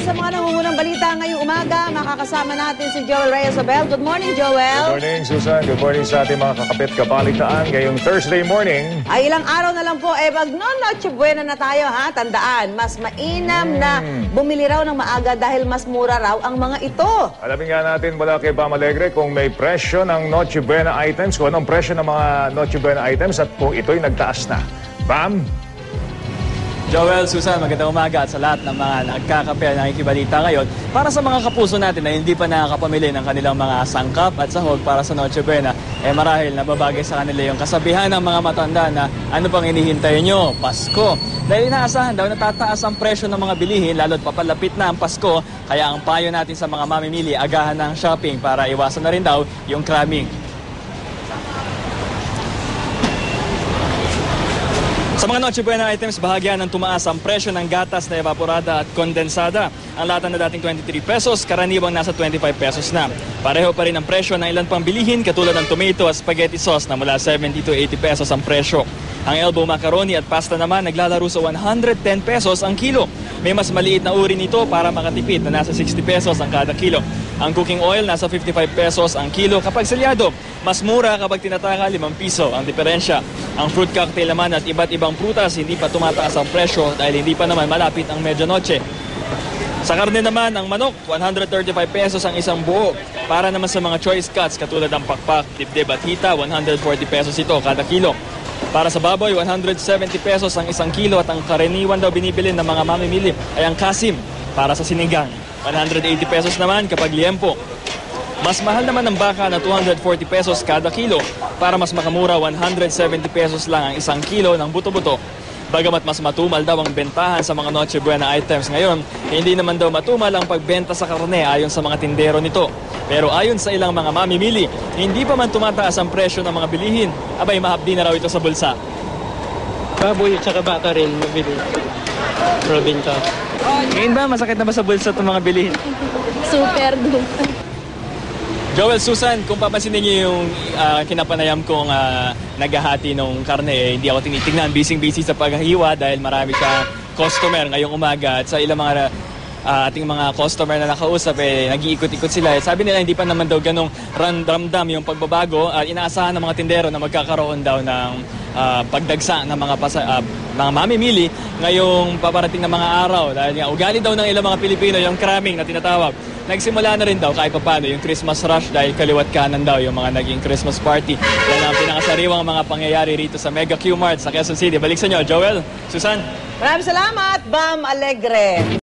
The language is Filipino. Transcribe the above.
sa mga nangungunang balita ngayong umaga, makakasama natin si Joel Reyes Abel. Good morning, Joel. Good morning, Susan. Good morning sa ating mga kakapit kabalitaan ngayong Thursday morning. Ay, ilang araw na lang po, eh, mag no, noche buena na tayo, ha? Tandaan, mas mainam na bumili raw ng maaga dahil mas mura raw ang mga ito. Alamin nga natin mula kay Bam Alegre kung may presyo ng Noche Buena items, kung anong presyo ng mga Noche Buena items at kung ito'y nagtaas na. Bam! Joel, Susan, magandang umaga at sa lahat ng mga nagkakape na nakikibalita ngayon. Para sa mga kapuso natin na hindi pa nakakapamili ng kanilang mga sangkap at sahog para sa Noche Buena, eh marahil nababagay sa kanila yung kasabihan ng mga matanda na ano pang inihintay nyo, Pasko. Dahil inaasahan daw natataas ang presyo ng mga bilihin lalo't papalapit na ang Pasko, kaya ang payo natin sa mga mamimili, agahan ng shopping para iwasan na rin daw yung cramming. Sa mga Noche Buena items, bahagyan ng tumaas ang presyo ng gatas na evaporada at kondensada. Ang lata na dating 23 pesos, karaniwang nasa 25 pesos na. Pareho pa rin ang presyo ng ilan pang bilihin katulad ng tomato at spaghetti sauce na mula 70 to 80 pesos ang presyo. Ang elbow macaroni at pasta naman naglalaro sa 110 pesos ang kilo. May mas maliit na uri nito para makatipid na nasa 60 pesos ang kada kilo. Ang cooking oil nasa 55 pesos ang kilo kapag selyado. Mas mura kapag tinataka 5 piso ang diferensya. Ang fruit cocktail naman at iba't ibang prutas hindi pa tumataas ang presyo dahil hindi pa naman malapit ang medianoche. Sa karne naman, ang manok, 135 pesos ang isang buo. Para naman sa mga choice cuts katulad ng pakpak, dibdib at hita, 140 pesos ito kada kilo. Para sa baboy, 170 pesos ang isang kilo at ang karaniwan daw binibili ng mga mamimili ay ang kasim para sa sinigang. 180 pesos naman kapag liempo. Mas mahal naman ang baka na 240 pesos kada kilo para mas makamura 170 pesos lang ang isang kilo ng buto-buto. Bagamat mas matumal daw ang bentahan sa mga Noche Buena items ngayon, hindi naman daw matumal ang pagbenta sa karne ayon sa mga tindero nito. Pero ayon sa ilang mga mamimili, hindi pa man tumataas ang presyo ng mga bilihin, abay mahabdi na raw ito sa bulsa. Baboy at baka rin mabili. Probinsya. Ngayon ba, masakit na ba sa bulsa itong mga bilihin? Super duper. Joel, Susan, kung papansinin niyo yung ah, kinapanayam kong ah, naghahati ng karne, eh, hindi ako tinitingnan. Busy-busy sa paghahiwa dahil marami siyang customer ngayong umaga. At sa ilang mga ah, ating mga customer na nakausap, eh, nag-iikot-ikot sila. Eh, sabi nila hindi pa naman daw ganong ramdam yung pagbabago. At inaasahan ng mga tindero na magkakaroon daw ng ah, pagdagsa ng mga, pasa- ah, mga mamimili ngayong paparating na mga araw. Dahil nga, ugali daw ng ilang mga Pilipino yung cramming na tinatawag nagsimula na rin daw kahit paano yung Christmas rush dahil kaliwat kanan daw yung mga naging Christmas party. Yan ang pinakasariwang mga pangyayari rito sa Mega Q Mart sa Quezon City. Balik sa inyo, Joel, Susan. Maraming salamat, Bam Alegre.